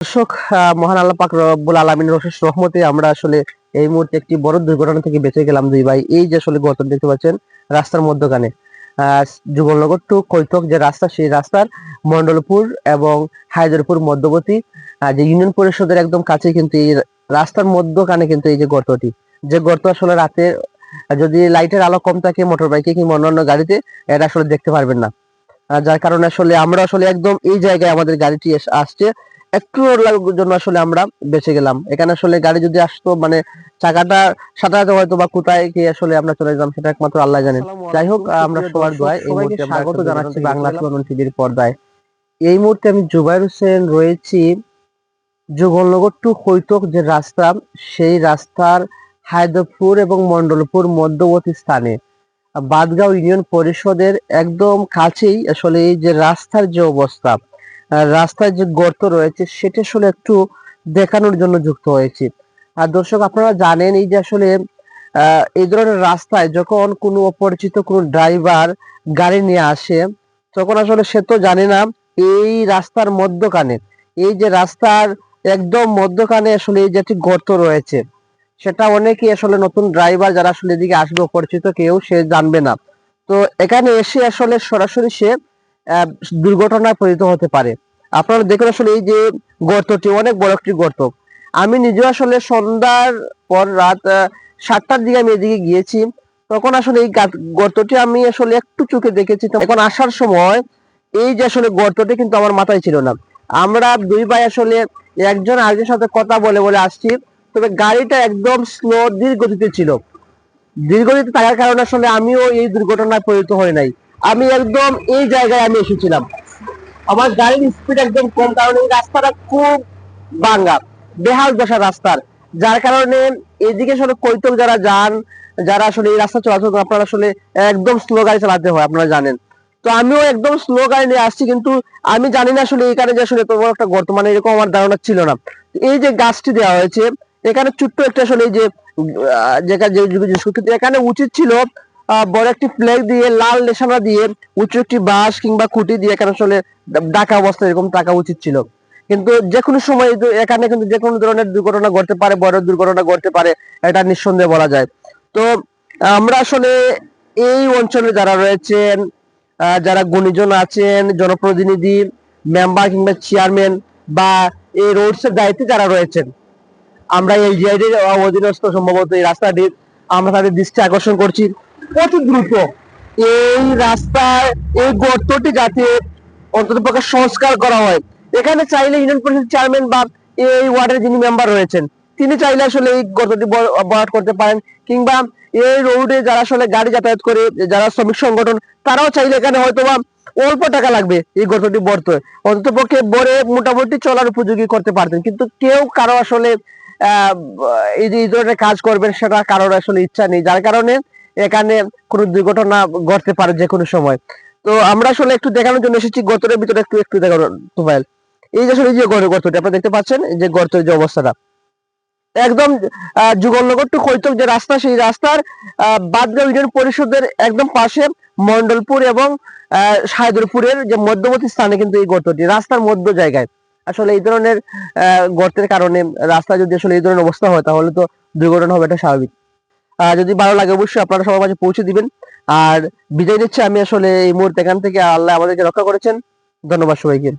দর্শক মহান আল্লাহ পাক রব্বুল আলমিন রশেষ রহমতে আমরা আসলে এই মুহূর্তে একটি বড় দুর্ঘটনা থেকে বেঁচে গেলাম দুই ভাই। এই যে আসলে গর্ত দেখতে পাচ্ছেন, রাস্তার মধ্যখানে। যুগলনগর টু কৈতক যে রাস্তা, সেই রাস্তার মন্ডলপুর এবং হায়দরপুর মধ্যবর্তী যে ইউনিয়ন পরিষদের একদম কাছে কিন্তু এই রাস্তার মধ্যখানে কিন্তু এই যে গর্তটি। যে গর্ত আসলে রাতে, যদি লাইটের আলো কম থাকে মোটর বাইকে কিংবা অন্যান্য গাড়িতে এটা আসলে দেখতে পারবেন না। যার কারণে আসলে আমরা আসলে একদম এই জায়গায় আমাদের গাড়িটি আসছে। একটু জন্য আসলে আমরা বেঁচে গেলাম। এখানে আসলে গাড়ি যদি আসতো মানে চাকাটা সাঁতরাতে হয়তো বা কোথায় কি আসলে আমরা চলে যেতাম সেটা একমাত্র আল্লাহ জানেন। যাই হোক আমরা সবার দোয়ায় এই মুহূর্তে স্বাগত জানাচ্ছি বাংলা সুমন টিভির পর্দায়। এই মুহূর্তে আমি জুবাইর হোসেন রয়েছি। যুগলনগর টু কৈতক যে রাস্তা সেই রাস্তার হায়দরপুর এবং মন্ডলপুর মধ্যবর্তী স্থানে। বাদগাঁও ইউনিয়ন পরিষদের একদম কাছেই আসলে এই যে রাস্তার যে অবস্থা রাস্তায় যে গর্ত রয়েছে, সেটা আসলে একটু দেখানোর জন্য যুক্ত হয়েছি। আর দর্শক, আপনারা জানেন এই যে আসলে এই ধরনের রাস্তায় যখন কোনো অপরিচিত কোনো ড্রাইভার গাড়ি নিয়ে আসে, তখন আসলে সে তো জানে না এই রাস্তার মধ্যখানে, এই যে রাস্তার একদম মধ্যখানে আসলে এই যে একটি গর্ত রয়েছে, সেটা অনেকেই আসলে নতুন ড্রাইভার যারা আসলে এদিকে আসবে, অপরিচিত কেউ, সে জানবে না। তো এখানে এসে আসলে সরাসরি সে দুর্ঘটনায় পরিণত হতে পারে। আপনারা দেখুন আসলে এই যে গর্তটি, অনেক বড় একটি গর্ত। আমি নিজে আসলে সন্ধ্যার পর রাত সাতটার দিকে আমি এদিকে গিয়েছি। তখন আসলে এই গর্তটি আমি আসলে একটু চোখে দেখেছি। এখন আসার সময় এই যে আসলে গর্তটি কিন্তু আমার মাথায় ছিল না। আমরা দুই ভাই আসলে একজন আরেকজনের সাথে কথা বলে বলে আসছি। তবে গাড়িটা একদম স্লো ধীর গতিতে ছিল। ধীর গতিতে থাকার কারণে আসলে আমিও এই দুর্ঘটনায় পরিণত হই নাই। আমি একদম এই জায়গায় আমি এসেছিলাম আমার গাড়ির স্পিড একদম কম কারণ এই রাস্তাটা খুব ভাঙ্গা বেহাল দশা রাস্তার যার কারণে এদিকে আসলে কৈতক যারা যান যারা আসলে এই রাস্তা চলাচল আপনারা আসলে একদম স্লো গাড়ি চালাতে হয় আপনারা জানেন তো আমিও একদম স্লো গাড়ি নিয়ে আসছি কিন্তু আমি জানি না আসলে এখানে যে আসলে বড় একটা গর্ত মানে এরকম আমার ধারণা ছিল না এই যে গাছটি দেওয়া হয়েছে এখানে ছোট্ট একটা আসলে এই যে এখানে উচিত ছিল বড় একটি ফ্ল্যাগ দিয়ে, লাল নিশানা দিয়ে, উঁচু একটি বাঁশ কিংবা খুঁটি দিয়ে এখানে আসলে ডাকা অবস্থা এরকম টাকা উচিত ছিল। কিন্তু যে কোনো সময় এই এখানে কিন্তু যে কোনো ধরনের দুর্ঘটনা ঘটতে পারে, বড় দুর্ঘটনা ঘটতে পারে, এটা নিঃসন্দেহে বলা যায়। তো, আমরা আসলে এই অঞ্চলে যারা রয়েছেন যারা গুণীজন আছেন, জনপ্রতিনিধি মেম্বার কিংবা চেয়ারম্যান বা এই রোডস এর দায়িত্বে যারা রয়েছেন, আমরা এলজিআইডি এর অধীনস্থ সম্ভবত এই রাস্তাটির, আমরা তাদের দৃষ্টি আকর্ষণ করছি। অতি দ্রুত। এই রাস্তার এই গর্তটি যাতে অন্তত সংস্কার করা হয়। এখানে চাইলে ইউনিয়ন পরিষদ চেয়ারম্যান বা এই ওয়ার্ডের যিনি মেম্বার রয়েছেন তিনি চাইলে আসলে এই গর্তটি বরাদ করতে পারেন। কিংবা এই রোডে যারা আসলে গাড়ি যাতায়াত করে যারা শ্রমিক সংগঠন তারাও চাইলে এখানে হয়তো বা অল্প টাকা লাগবে এই গর্তটি বর্ত অন্তত পক্ষে বরে মোটামুটি চলার উপযোগী করতে পারতেন। কিন্তু কেউ কারও আসলে আহ, এই যে এই ধরনের কাজ করবেন সেটা কারোর আসলে ইচ্ছা নেই। যার কারণে এখানে কোনো দুর্ঘটনা ঘটতে পারে যে কোনো সময়। তো আমরা আসলে একটু দেখানোর জন্য এসেছি, গর্তের ভিতরে একটু একটু দেখানো তোফাইল এই যে আসলে যে গর্ত- গর্তটি, আপনারা দেখতে পাচ্ছেন যে গর্তের যে অবস্থাটা। একদম যুগলনগর টু কৈতক যে রাস্তা, সেই রাস্তার বাদগাঁও ইউনিয়ন পরিষদের একদম পাশে মন্ডলপুর এবং সাহেদুরপুরের যে মধ্যবর্তী স্থানে কিন্তু এই গর্তটি, রাস্তার মধ্য জায়গায়। আসলে এই ধরনের গর্তের কারণে রাস্তা যদি আসলে এই ধরনের অবস্থা হয়, তাহলে তো দুর্ঘটনা হবে, এটা স্বাভাবিক। যদি ভালো লাগে অবশ্যই আপনারা সবার মাঝে পৌঁছে দিবেন। আর বিদায় নিচ্ছে আমি আসলে এই মুহূর্তে এখান থেকে। আল্লাহ আমাদেরকে রক্ষা করেছেন। ধন্যবাদ সবাইকে।